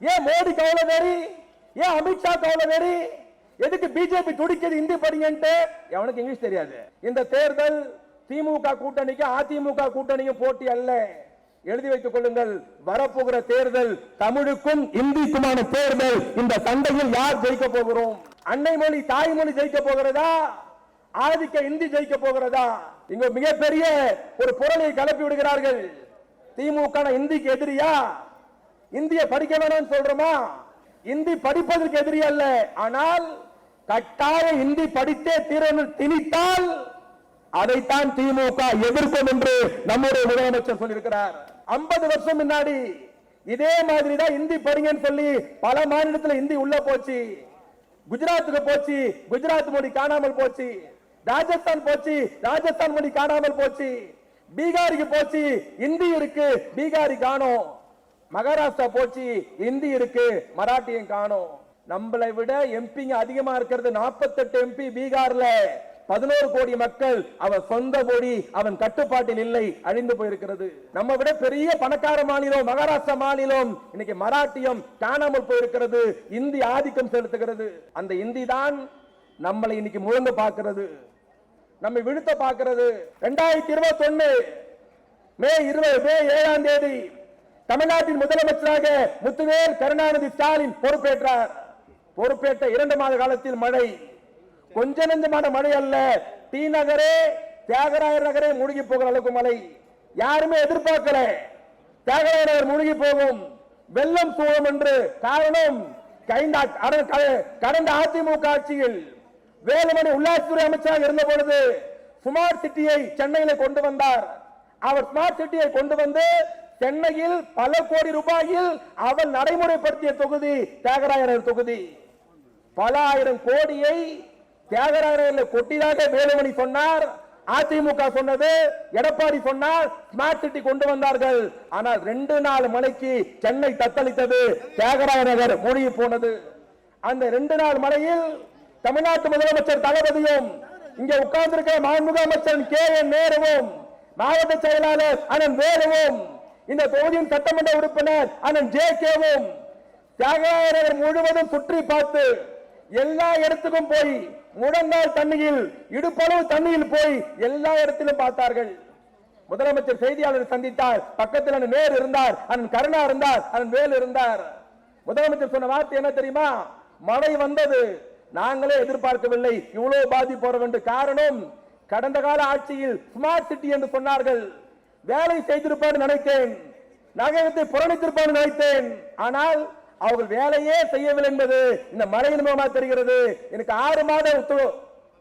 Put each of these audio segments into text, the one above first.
ஏன் மோடி கவலை நெறி ஏன் அமித்ஷா கவலை நெறி எதுக்கு பிஜேபி துடிக்கிறது இந்தி படிங்கன்ட்டு? எவனுக்கு இங்கிலீஷ் தெரியாது. இந்த தேர்தல் திமுக கூட்டணிக்கு அதிமுக கூட்டணியும் போட்டி அல்ல. எழுதி வைத்துக் கொள்ளுங்கள் வரப்போகிற தேர்தல் தமிழுக்கும் இந்திக்குமான தேர்தல். இந்த சண்டையில் யார் ஜெயிக்க போகிறோம்? அன்னை மொழி தாய்மொழி ஜெயிக்க போகிறதா? ஆதிக்க இந்தி ஜெயிக்க போகிறதா? இங்க மிகப்பெரிய ஒரு பொருளை கலப்பி விடுகிறார்கள். திமுக இந்திக்கு எதிரியா? இந்திய படிக்க வேணாம்னு சொல்றோமா? இந்தி படிப்பதற்கு எதிரி அல்ல. ஆனால் கட்டாய இந்தி படித்தே தீரணும் திணித்தால் அதைத்தான் திமுக எதிர்க்கும் என்று நம்முடைய முதலமைச்சர் சொல்லியிருக்கிறார். 50 வருஷம் முன்னாடி இதே மாதிரி தான் இந்தி படிங்கன்னு சொல்லி பல மாநிலத்தில் இந்தி உள்ள போச்சு. குஜராத்துக்கு போச்சு குஜராத் மொழி காணாமல் போச்சு. ராஜஸ்தான் போச்சு ராஜஸ்தான் மொழி காணாமல் போச்சு. பீகாருக்கு போச்சு இந்தி இருக்கு பீகாரி காணோம். மகாராஷ்டிரா போச்சு இந்தி இருக்கு மராட்டியும் காணும். நம்மளை விட எம்பிங்க அதிகமா இருக்கிறது 48 எம்பி பீகார்ல. பதினோரு கோடி மக்கள் அவன் சொந்த கோடி அவன் கட்டுப்பாட்டில் இல்லை அழிந்து போயிருக்கிறது. நம்ம விட பெரிய பணக்கார மாநிலம் மகாராஷ்டிரா மாநிலம் இன்னைக்கு மராட்டியம் காணாமல் போயிருக்கிறது இந்தி ஆதிக்கம் செலுத்துகிறது. அந்த இந்தி தான் நம்மளை இன்னைக்கு முழங்க பார்க்கிறது. நம்மை விழுத்த பார்க்கிறது. ரெண்டாயிரத்தி இருபத்தி ஒன்னு மே இருபது மே ஏழாம் தேதி தமிழ்நாட்டின் முதலமைச்சராக முத்துவேல் கருணாநிதி ஸ்டாலின் பொறுப்பேற்றார். பொறுப்பேற்ற இரண்டு மாத காலத்தில் மழை. கொஞ்ச நெஞ்சமான மழை அல்ல. டி நகரே தியாகராயர் நகரே மூழ்கி போகிற அளவுக்கு மழை. யாருமே எதிர்பார்க்கல. தியாகராயர் நகர் மூழ்கி போகும். வெள்ளம் சூழும் என்று காரணம் க- கடந்த அதிமுக ஆட்சியில் வேலுமணி உள்ளாட்சித்துறை அமைச்சராக இருந்த பொழுது ஸ்மார்ட் சிட்டியை சென்னையில கொண்டு வந்தார். அவர் ஸ்மார்ட் சிட்டியை கொண்டு வந்து சென்னையில் பல கோடி ரூபாயில் அவர் நடைமுறைப்படுத்திய தொகுதி தியாகராயர் தொகுதி. பல ஆயிரம் கோடியை தியாகராயரில் கொட்டிதாக வேலுமணி சொன்னார் அதிமுக சொன்னது எடப்பாடி சொன்னார் ஸ்மார்ட் சிட்டி கொண்டு வந்தார்கள். ஆனால் ரெண்டு நாள் மலைக்கு சென்னை தத்தளித்தது தியாகராய நகர் மூழ்கி போனது. அந்த ரெண்டு நாள் மலையில் தமிழ்நாட்டு முதலமைச்சர் தளபதியும் இங்கே உட்கார்ந்திருக்கிற மாண்புக அமைச்சர் கே என் நேருவும் மாவட்ட செயலாளர் அண்ணன் வேலுவும் இந்த தொகுதியின் சட்டமன்ற உறுப்பினர் அண்ணன் ஜே கேவும் தியாகராயர் முழுவதும் சுற்றி பார்த்து எல்லா இடத்துக்கும் போய் முழங்கால் தண்ணியில் இடுப்பளவு தண்ணியில் போய் எல்லா இடத்திலும் பார்த்தார்கள். முதலமைச்சர் செய்தியாளர் சந்தித்தார். பக்கத்தில் அண்ணன் நேரு இருந்தார். அண்ணன் கருணா இருந்தார். அண்ணன் வேல் இருந்தார். முதலமைச்சர் சொன்ன வார்த்தை என்ன தெரியுமா? மழை வந்தது. நாங்களே எதிர்பார்க்கவில்லை. இவ்வளவு பாதிப்பு வரும் என்று காரணம் கடந்த கால ஆட்சியில் ஸ்மார்ட் சிட்டி என்று சொன்னார்கள். வேலை செய்திருப்பார் நினைத்தேன். நகரத்தை புறணித்திருப்பார் நினைத்தேன். ஆனால் அவர்கள் வேலையே செய்யவில்லை என்பது இந்த மழையின் மூலமாக தெரிகிறது. எனக்கு ஆறு மாத உத்தரவு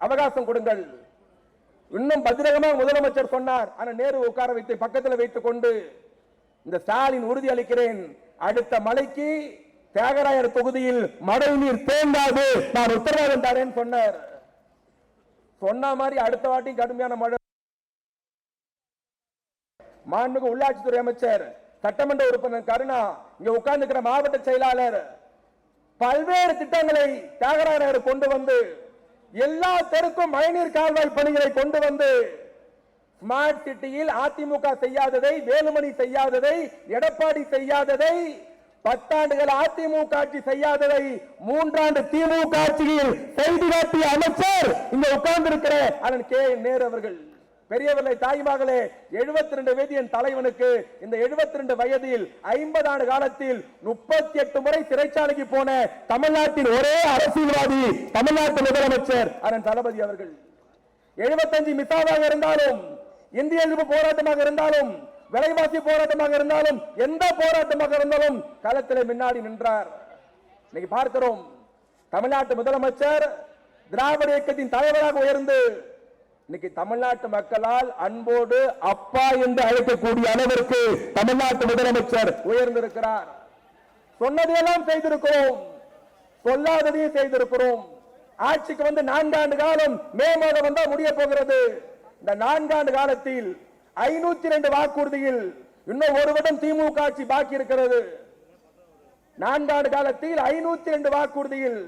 அவகாசம் கொடுங்கள். இன்னும் பத்திரகமாக முதலமைச்சர் சொன்னார். ஆனால் நேரு உட்கார வைத்து பக்கத்தில் வைத்துக் கொண்டு இந்த ஸ்டாலின் உறுதி அளிக்கிறேன். அடுத்த மலைக்கு தியாகராயர் தொகுதியில் மழை நீர் தேங்காது. நான் உத்தரவாதம் தரேன் சொன்னார். சொன்ன மாதிரி அடுத்த வாட்டி கடுமையான மழை மாண்புமிகு உள்ளாட்சித்துறை அமைச்சர் சட்டமன்ற உறுப்பினர் கருணா இங்க உட்கார்ந்துக்கிற மாவட்ட செயலாளர் பல்வேறு திட்டங்களை தியாகராயர் கொண்டு வந்து எல்லா தெருக்கும் மழைநீர் கால்வாய் பணிகளை கொண்டு வந்து ஸ்மார்ட் சிட்டியில் அதிமுக செய்யாததை வேலுமணி செய்யாததை எடப்பாடி செய்யாததை பத்தாண்டுகள் அதிமுக ஆட்சி செய்யாததை மூன்றாண்டு திமுக ஆட்சியில் செய்து காட்டிய அமைச்சர் இங்க உட்கார்ந்திருக்கிற அதன் கே நேர் நேரு அவர்கள். பெரியவர்களை தாய்மார்களே 72 ரெண்டு வயது என் தலைவனுக்கு இந்த 72 ரெண்டு வயதில் ஐம்பது ஆண்டு காலத்தில் முப்பத்தி எட்டு முறை சிறைச்சாலைக்கு போன தமிழ்நாட்டின் ஒரே அரசியல்வாதி தமிழ்நாட்டு முதலமைச்சர் அரண் தளபதி அவர்கள். 75 மிசாவாக இருந்தாலும் இந்திய எதிர்ப்பு போராட்டமாக இருந்தாலும் விலைவாசி போராட்டமாக இருந்தாலும் எந்த போராட்டமாக இருந்தாலும் களத்தில் முன்னாடி நின்றார். இன்னைக்கு பார்க்கிறோம் தமிழ்நாட்டு முதலமைச்சர் திராவிட இயக்கத்தின் தலைவராக உயர்ந்து இன்னைக்கு தமிழ்நாட்டு மக்களால் அன்போடு அப்பா என்று அழைக்கக்கூடிய அளவிற்கு தமிழ்நாட்டு முதலமைச்சர் உயர்ந்திருக்கிறார். சொன்னதையெல்லாம் செய்திருக்கிறோம். சொல்லாததையும் செய்திருக்கிறோம். ஆட்சிக்கு வந்து நான்காண்டு காலம் மே மாதம் வந்தால் முடிய போகிறது. இந்த நான்காண்டு காலத்தில் ஐநூத்தி ரெண்டு வாக்குறுதியில் இன்னும் ஒரு வருடம் திமுக ஆட்சி பாக்கி இருக்கிறது. நான்காண்டு காலத்தில் ஐநூத்தி ரெண்டு வாக்குறுதியில்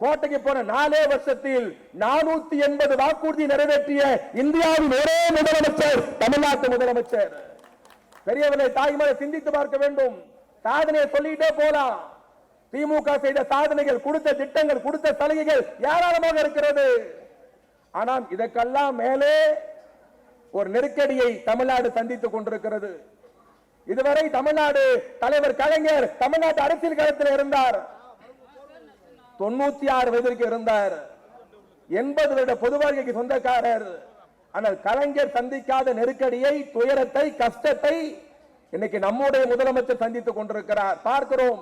கோட்டைக்கு போன நாலே வருஷத்தில் நானூத்தி எண்பது வாக்குறுதி நிறைவேற்றிய இந்தியாவின் ஒரே முதலமைச்சர் தமிழ்நாட்டு முதலமைச்சர். பெரியவர்களை தாய்மலை சிந்தித்து பார்க்க வேண்டும். சாதனையை சொல்லிட்டே போலாம். திமுக செய்த சாதனைகள் கொடுத்த திட்டங்கள் கொடுத்த சலுகைகள் ஏராளமாக இருக்கிறது. ஆனால் இதற்கெல்லாம் மேலே ஒரு நெருக்கடியை தமிழ்நாடு சந்தித்துக் கொண்டிருக்கிறது. இதுவரை தமிழ்நாடு தலைவர் கலைஞர் தமிழ்நாட்டு அரசியல் களத்தில் இருந்தார். தொண்ணூத்தி ஆறு வயதிற்கு இருந்தார். எண்பது வருட பொது வாழ்க்கைக்கு சொந்தக்காரர். ஆனால் கலைஞர் சந்திக்காத நெருக்கடியை துயரத்தை கஷ்டத்தை இன்னைக்கு நம்முடைய முதலமைச்சர் சந்தித்துக் கொண்டிருக்கிறார். பார்க்கிறோம்.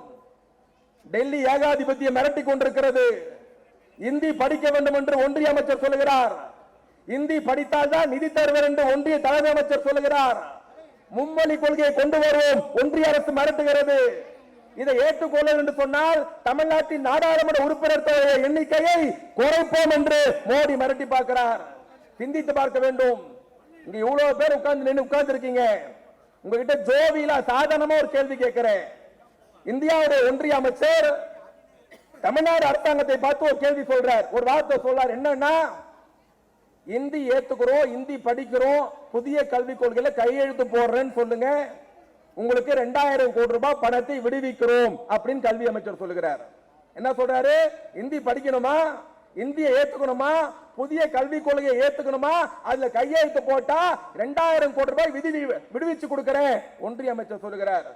டெல்லி ஏகாதிபத்தியம் மிரட்டி கொண்டிருக்கிறது. இந்தி படிக்க வேண்டும் என்று ஒன்றிய அமைச்சர் சொல்லுகிறார். இந்தி படித்தால்தான் நிதி தருவர் என்று ஒன்றிய தலைமை அமைச்சர் சொல்லுகிறார். மும்மொழி கொள்கையை கொண்டு வருவோம். ஒன்றிய அரசு மிரட்டுகிறது. இதை ஏற்றுக்கொள்ள என்று சொன்னால் தமிழ்நாட்டின் நாடாளுமன்ற உறுப்பினர் தொகையை எண்ணிக்கையை குறைப்போம் என்று மோடி மிரட்டி பார்க்கிறார். சிந்தித்து பார்க்க வேண்டும். இங்க இவ்வளவு பேர் உட்கார்ந்து நின்று உட்கார்ந்து இருக்கீங்க உங்ககிட்ட ஜோவியில சாதாரணமா ஒரு கேள்வி கேட்கிறேன். இந்தியாவுடைய ஒன்றிய அமைச்சர் தமிழ்நாடு அரசாங்கத்தை பார்த்து ஒரு கேள்வி சொல்றார். ஒரு வார்த்தை சொல்றார். என்னன்னா இந்தி ஏத்துக்கிறோம் இந்தி படிக்கிறோம் புதிய கல்விக் கொள்கையில கையெழுத்து போடுறேன்னு சொல்லுங்க. உங்களுக்கு ரெண்டாயிரம் கோடி ரூபாய் பணத்தை விடுவிக்கிறோம் அப்படின்னு கல்வி அமைச்சர் சொல்லுகிறார். என்ன சொல்றாரு? இந்தி படிக்கணுமா? இந்தியை ஏத்துக்கணுமா? புதிய கல்விக் கொள்கையை ஏத்துக்கணுமா? அதுல கையெழுத்து போட்டா ரெண்டாயிரம் கோடி ரூபாய் விதி விடுவிச்சு கொடுக்கிறேன் ஒன்றிய அமைச்சர் சொல்லுகிறார்.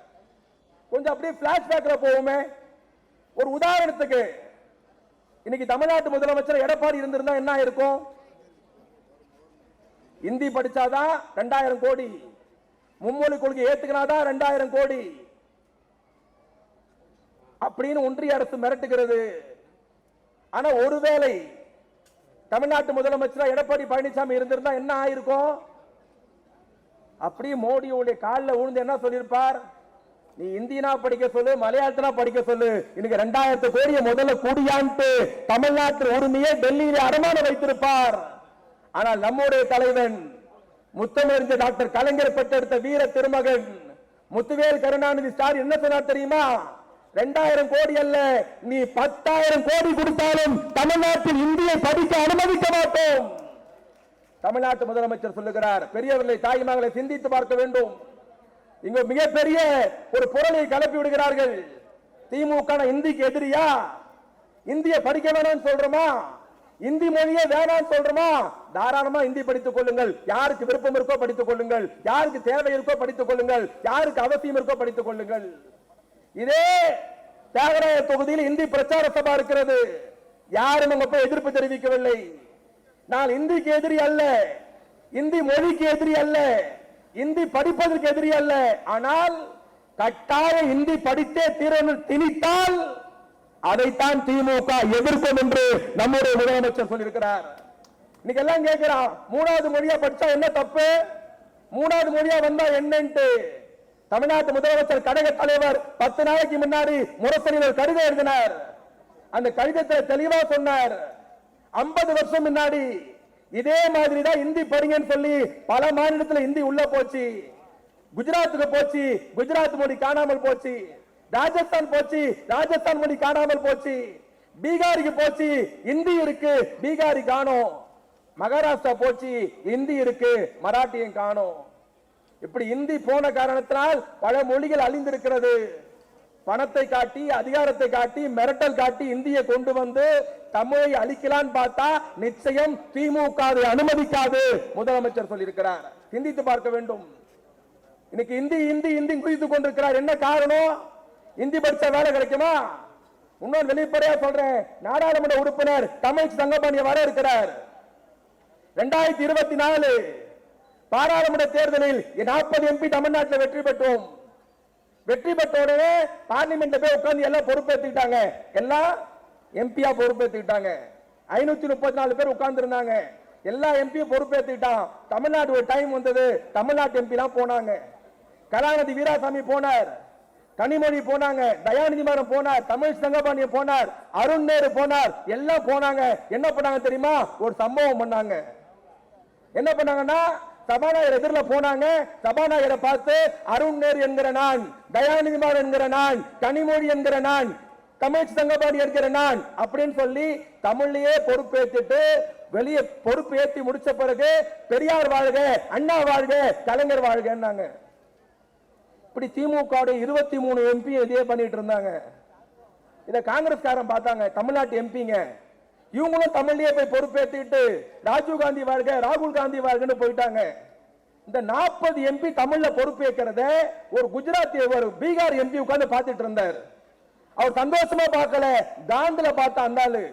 கொஞ்சம் அப்படியே பிளாஷ்பேக்ல போவோமே. ஒரு உதாரணத்துக்கு இன்னைக்கு தமிழ்நாட்டு முதலமைச்சர் எடப்பாடி இருந்திருந்தா என்ன இருக்கும் இந்தி படிச்சாதான் ரெண்டாயிரம் கோடி. மும்மொழி கொள்கை ஏத்துக்கினாதான் ரெண்டாயிரம் கோடி? அப்படின்னு ஒன்றிய அரசு மிரட்டுகிறது. ஆனா ஒருவேளை தமிழ்நாட்டு முதலமைச்சர் எடப்பாடி பழனிசாமி இருந்திருந்தா என்ன ஆயிருக்கும்? அப்படியே மோடியுடைய காலில் விழுந்து என்ன சொல்லியிருப்பார்? நீ இந்தியனா படிக்க சொல்லு மலையாளத்தினா படிக்க சொல்லு. இன்னைக்கு ரெண்டாயிரத்து கோடியை முதல்ல கூடியான்ட்டு தமிழ்நாட்டு உரிமையை டெல்லியில அடமான வைத்திருப்பார். ஆனால் நம்முடைய தலைவன் முத்தமிழறிஞர் டாக்டர் கலைஞர் பெற்றெடுத்த வீர திருமகன் முத்துவேல் கருணாநிதி ஸ்டார் என்ன சொன்னார் தெரியுமா? ரெண்டாயிரம் கோடி அல்ல நீ பத்தாயிரம் கோடி கொடுத்தாலும் தமிழ்நாட்டில் இந்தியை படிக்க அனுமதிக்க மாட்டோம். தமிழ்நாட்டு முதலமைச்சர் சொல்லுகிறார் பெரியவர்களை தாய்மார்களை சிந்தித்து பார்க்க வேண்டும். இங்க மிகப்பெரிய ஒரு பொருளை கலப்பி விடுகிறார்கள். திமுக இந்திக்கு எதிரியா? இந்திய படிக்க வேணாம்னு சொல்றோமா? இந்தி மொழியே வேணாம் சொல்றோமா? தாராளமா இந்தி படித்துக் கொள்ளுங்கள். யாருக்கு விருப்பம் இருக்கோ படித்துக் கொள்ளுங்கள். யாருக்கு தேவை இருக்கோ படித்துக் கொள்ளுங்கள். யாருக்கு அவசியம் இருக்கோ படித்துக் கொள்ளுங்கள். இதே தியாகராய தொகுதியில் இந்தி பிரச்சார சபா இருக்கிறது. யாரும் அங்க போய் எதிர்ப்பு தெரிவிக்கவில்லை. நான் இந்திக்கு எதிரி அல்ல. இந்தி மொழிக்கு எதிரி அல்ல. இந்தி படிப்பதற்கு எதிரி அல்ல. ஆனால் கட்டாய இந்தி படித்தே தீரணும். திணித்தால் அதைத்தான் திமுக எதிர்க்கும் என்று நம்முடைய முதலமைச்சர் சொல்லியிருக்கிறார். இன்னைக்கு எல்லாம் கேட்கிறான் மூணாவது மொழியா படிச்சா என்ன தப்பு? மூணாவது மொழியா வந்தா என்னன்ட்டு. தமிழ்நாட்டு முதலமைச்சர் கழக தலைவர் பத்து நாளைக்கு முன்னாடி முரசொலியில் கடிதம் எழுதினார். அந்த கடிதத்தில் தெளிவா சொன்னார். ஐம்பது வருஷம் முன்னாடி இதே மாதிரி தான் இந்தி படிங்கன்னு சொல்லி பல மாநிலத்தில் இந்தி உள்ள போச்சு. குஜராத்துக்கு போச்சு குஜராத் மொழி காணாமல் போச்சு. ராஜஸ்தான் போச்சு ராஜஸ்தான் மொழி காணாமல் போச்சு. பீகாருக்கு போச்சு இந்தி இருக்கு பீகாரி காணோம். மகாராஷ்டிரா போச்சு இந்தி இருக்கு மராட்டியும் காணோம். இப்படி இந்தி போன காரணத்தினால் பல மொழிகள் அழிந்திருக்கிறது. பணத்தை காட்டி அதிகாரத்தை காட்டி மிரட்டல் காட்டி இந்தியை கொண்டு வந்து தமிழை அழிக்கலான்னு பார்த்தா நிச்சயம் திமுக அனுமதிக்காது முதலமைச்சர் சொல்லியிருக்கிறார். சிந்தித்து பார்க்க வேண்டும். இன்னைக்கு இந்தி இந்தி இந்தி குதித்துக் கொண்டிருக்கிறார். என்ன காரணம்? இந்தி படிச்சா வேலை கிடைக்குமா? இன்னொரு வெளிப்படையா சொல்றேன். நாடாளுமன்ற உறுப்பினர் தமிழ் தங்கபாணிய வர இருக்கிறார். இரண்டாயிரத்தி இருபத்தி நாலு பாராளுமன்ற தேர்தலில் நாற்பது எம்பி தமிழ்நாட்டில் வெற்றி பெற்றோம். வெற்றி பெற்ற உடனே பார்லிமெண்ட்ல போய் உட்கார்ந்து எல்லாம் பொறுப்பேற்றுக்கிட்டாங்க எல்லாம் எம்பியா பொறுப்பேற்றுக்கிட்டாங்க ஐநூத்தி முப்பத்தி நாலு பேர் உட்கார்ந்து இருந்தாங்க எல்லா எம்பியும் பொறுப்பேற்றுக்கிட்டான் தமிழ்நாடு ஒரு டைம் வந்தது. தமிழ்நாட்டு எம்பி எல்லாம் போனாங்க. கலாநிதி வீராசாமி போனார். கனிமொழி போனாங்க தயாநிதி மாறன் போனார் தமிழ் சங்கபாணியம் போனார் அருண் நேரு போனார் எல்லாம் போனாங்க. என்ன பண்ணாங்க தெரியுமா? ஒரு சம்பவம் பண்ணாங்க. என்ன பண்ணாங்கன்னா சபாநாயகர் எதிரில் போனாங்க. சபாநாயகரை பார்த்து அருண் நேரு என்கிற நான் தயாநிதி மாறன் என்கிற நான் கனிமொழி என்கிற நான் தமிழ் சங்கபாணி என்கிற நான் அப்படின்னு சொல்லி தமிழ்லயே பொறுப்பேற்றுட்டு வெளியே பொறுப்பு ஏற்றி முடிச்ச பிறகு பெரியார் வாழ்க அண்ணா வாழ்க கலைஞர் வாழ்கன்னாங்க. இப்படி திமுக இருபத்தி மூணு எம்பி இதே பண்ணிட்டு இருந்தாங்க. இதை காங்கிரஸ்காரன் பார்த்தாங்க தமிழ்நாட்டு எம்பிங்க இவங்களும் தமிழ்லயே போய் பொறுப்பேற்றிட்டு ராஜீவ் காந்தி வாழ்க ராகுல் காந்தி வாழ்கன்னு போயிட்டாங்க. இந்த நாற்பது எம்பி தமிழ்ல பொறுப்பேற்கிறத ஒரு குஜராத் ஒரு பீகார் எம்பி உட்கார்ந்து பார்த்துட்டு இருந்தார். அவர் சந்தோஷமா பார்க்கல காந்தில பார்த்த அந்த ஆளு.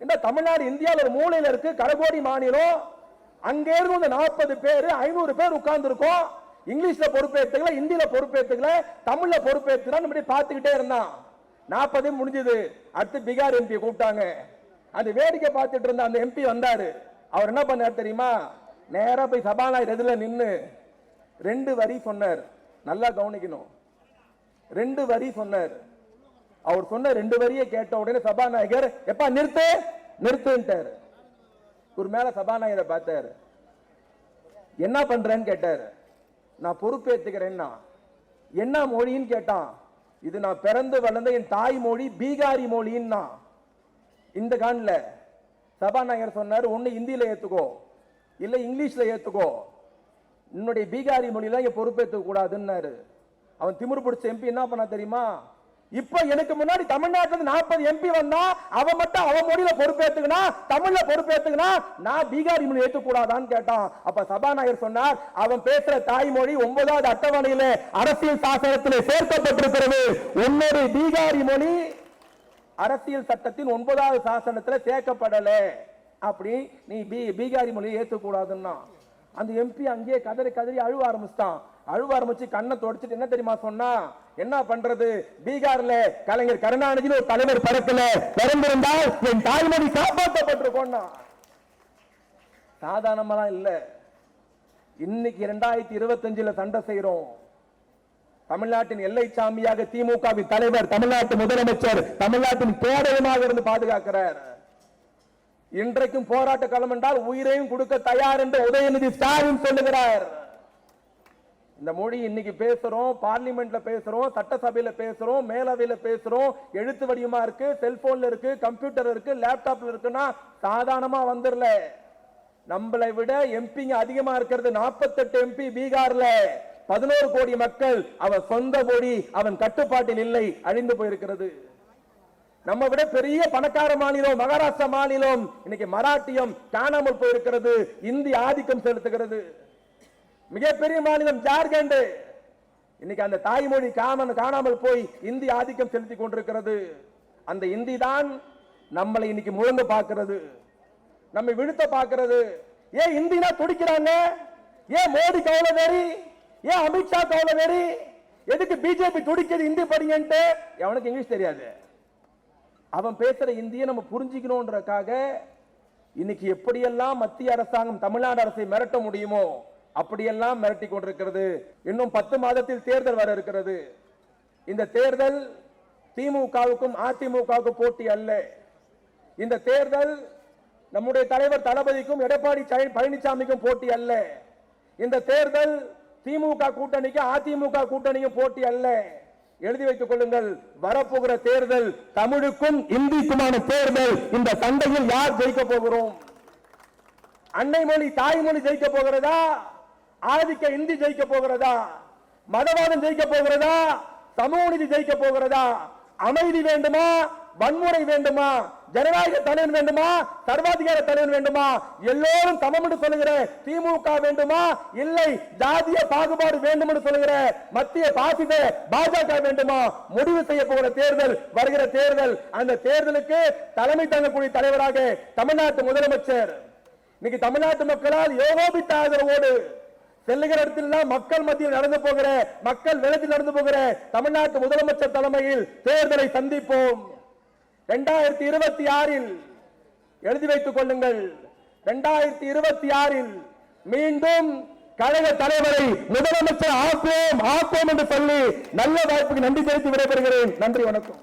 இந்த தமிழ்நாடு இந்தியாவில் ஒரு மூலையில் இருக்கு கடகோடி மாநிலம். அங்கே இருந்து நாற்பது பேர் ஐநூறு பேர் உட்கார்ந்து இருக்கோம் இங்கிலீஷ்ல பொறுப்பேற்றுக்கல ஹிந்தியில பொறுப்பேற்றுக்கல தமிழ்ல பொறுப்பேற்றுனா இப்படி பார்த்துக்கிட்டே இருந்தான். நாற்பது முடிஞ்சது. அடுத்து பீகார் எம்பி கூப்பிட்டாங்க. அந்த வேடிக்கை பார்த்துட்டு இருந்த அந்த எம்பி வந்தாரு. அவர் என்ன பண்ணார் தெரியுமா? நேராக போய் சபாநாயகர் எதில் நின்று ரெண்டு வரி சொன்னார். நல்லா கவனிக்கணும். ரெண்டு வரி சொன்னார். அவர் சொன்ன ரெண்டு வரியை கேட்ட உடனே சபாநாயகர் எப்பா நிறுத்து நிறுத்துன்ட்டார். ஒரு மேல சபாநாயகரை பார்த்தார். என்ன பண்றேன்னு கேட்டார். நான் பொறுப்பேற்றுக்கிறேன்னா என்ன மொழின்னு கேட்டான். இது நான் பிறந்து வளர்ந்த என் தாய் மொழி பீகாரி மொழின்னா. இந்த காண்ல சபாநாயகர் சொன்னார் ஒன்று ஹிந்தியில் ஏற்றுக்கோ இல்லை இங்கிலீஷில் ஏற்றுக்கோ என்னுடைய பீகாரி மொழியில இங்கே பொறுப்பேற்றுக்க கூடாதுன்னாரு. அவன் திமிரு பிடிச்ச எம்பி என்ன பண்ணா தெரியுமா? இப்ப எனக்கு முன்னாடி தமிழ்நாட்டுல நாற்பது எம்பி வந்தா அவன் மட்டும் அவன் மொழியில பொறுப்பேத்துக்கனா தமிழ்ல பொறுப்பேத்துக்கனா நான் பீகாரி மொழி ஏற்றுக்கூடாதான்னு கேட்டான். அப்ப சபாநாயகர் சொன்னார் அவன் பேசுற தாய்மொழி ஒன்பதாவது அட்டவணையில அரசியல் சாசனத்தில் சேர்க்கப்பட்டிருக்கிறது. உன்னொரு பீகாரி மொழி அரசியல் சட்டத்தின் ஒன்பதாவது சாசனத்துல சேர்க்கப்படல. அப்படி நீ பீ பீகாரி மொழியை ஏற்றுக்கூடாதுன்னா அந்த எம்பி அங்கேயே கதறி கதறி அழுவ ஆரம்பிச்சிட்டான். அழுவ ஆரம்பிச்சு கண்ணை தொடச்சிட்டு என்ன தெரியுமா சொன்னா என்ன பண்றது? பீகார்ல கலைஞர் கருணாநிதி ஒரு தலைவர் படத்துல பிறந்திருந்தால் என் தாய்மொழி காப்பாற்றப்பட்டிருக்கோம்னா. சாதாரணமெல்லாம் இல்ல. இன்னைக்கு இரண்டாயிரத்தி இருபத்தஞ்சுல சண்டை செய்யறோம் தமிழ்நாட்டின் எல்லை சாமியாக திமுகவின் தலைவர் தமிழ்நாட்டு முதலமைச்சர் தமிழ்நாட்டின் பேரவமாக இருந்து பாதுகாக்கிறார். இன்றைக்கும் போராட்ட களம் என்றால் உயிரையும் கொடுக்க தயார் என்று உதயநிதி ஸ்டாலின் சொல்லுகிறார். இந்த மொழி இன்னைக்கு பேசுறோம் பார்லிமெண்ட்ல பேசுறோம் சட்டசபையில பேசுறோம் மேலவையில பேசுறோம் எழுத்து வடிவமா இருக்கு செல்போன்ல இருக்கு கம்ப்யூட்டர் இருக்கு லேப்டாப்ல இருக்குன்னா சாதாரணமா வந்துடல. நம்மளை விட எம்பிங்க அதிகமா இருக்கிறது 48 எம்பி பீகார்ல. பதினோரு கோடி மக்கள் அவன் சொந்த கோடி அவன் கட்டுப்பாட்டில் இல்லை அழிந்து போயிருக்கிறது. நம்ம விட பெரிய பணக்கார மாநிலம் மகாராஷ்டிரா மாநிலம் இன்னைக்கு மராட்டியம் காணாமல் போயிருக்கிறது இந்தி ஆதிக்கம் செலுத்துகிறது. மிகப்பெரிய மாநிலம் ஜார்க்கண்ட். இன்னைக்கு அந்த தாய்மொழி காமன் காணாமல் போய் இந்தி ஆதிக்கம் செலுத்தி கொண்டிருக்கிறது. அந்த இந்தி தான் நம்மளை இன்னைக்கு முழந்து பார்க்கிறது. நம்மை விழுத்த பார்க்கிறது. ஏன் இந்தினா துடிக்கிறாங்க? ஏன் மோடி கவலை வெறி ஏன் அமித்ஷா கவலை வெறி எதுக்கு பிஜேபி துடிக்கிறது இந்தி படிங்கன்ட்டு? எவனுக்கு இங்கிலீஷ் தெரியாது. அவன் பேசுற இந்தியை நம்ம புரிஞ்சுக்கணும்ன்றக்காக இன்னைக்கு எப்படியெல்லாம் மத்திய அரசாங்கம் தமிழ்நாடு அரசை மிரட்ட முடியுமோ அப்படியெல்லாம் மிரட்டி கொண்டிருக்கிறது. இன்னும் பத்து மாதத்தில் தேர்தல் வர இருக்கிறது. இந்த தேர்தல் திமுகவுக்கும் அதிமுகவுக்கும் போட்டி அல்ல. இந்த தேர்தல் நம்முடைய தலைவர் தளபதிக்கும் எடப்பாடி பழனிசாமிக்கும் போட்டி அல்ல. இந்த தேர்தல் திமுக கூட்டணிக்கு அதிமுக கூட்டணிக்கும் போட்டி அல்ல. எழுதி வைத்துக் கொள்ளுங்கள் வரப்போகிற தேர்தல் தமிழுக்கும் இந்திக்குமான தேர்தல். இந்த சண்டையில் யார் ஜெயிக்க போகிறோம்? அன்னை மொழி தாய்மொழி ஜெயிக்க போகிறதா? ஆதிக்க இந்தி ஜெயிக்க போகிறதா? மதவாதம் ஜெயிக்க போகிறதா? சமூக நீதி ஜெயிக்க போகிறதா? அமைதி வேண்டுமா? வன்முறை வேண்டுமா? ஜனநாயக தலைவன் வேண்டுமா? சர்வாதிகார தலைவன் வேண்டுமா? எல்லோரும் சமம் என்று சொல்லுகிற திமுக வேண்டுமா? இல்லை ஜாதிய பாகுபாடு வேண்டும் என்று சொல்லுகிற மத்திய பாசித பாஜக வேண்டுமா? முடிவு செய்ய போகிற தேர்தல் வருகிற தேர்தல். அந்த தேர்தலுக்கு தலைமை தாங்கக்கூடிய தலைவராக தமிழ்நாட்டு முதலமைச்சர். இன்னைக்கு தமிழ்நாட்டு மக்களால் யோகோபித்த ஆதரவோடு செல்லுகிற இடத்திலாம் மக்கள் மத்தியில் நடந்து போகிற மக்கள் விலகி நடந்து போகிற தமிழ்நாட்டு முதலமைச்சர் தலைமையில் தேர்தலை சந்திப்போம். இரண்டாயிரத்தி இருபத்தி ஆறில் எழுதி வைத்துக் கொள்ளுங்கள். இரண்டாயிரத்தி இருபத்தி ஆறில் மீண்டும் கழக தலைவரை முதலமைச்சர் ஆக்குவோம் ஆக்குவோம் என்று சொல்லி நல்ல வாய்ப்புக்கு நன்றி செலுத்தி விடைபெறுகிறேன். நன்றி வணக்கம்.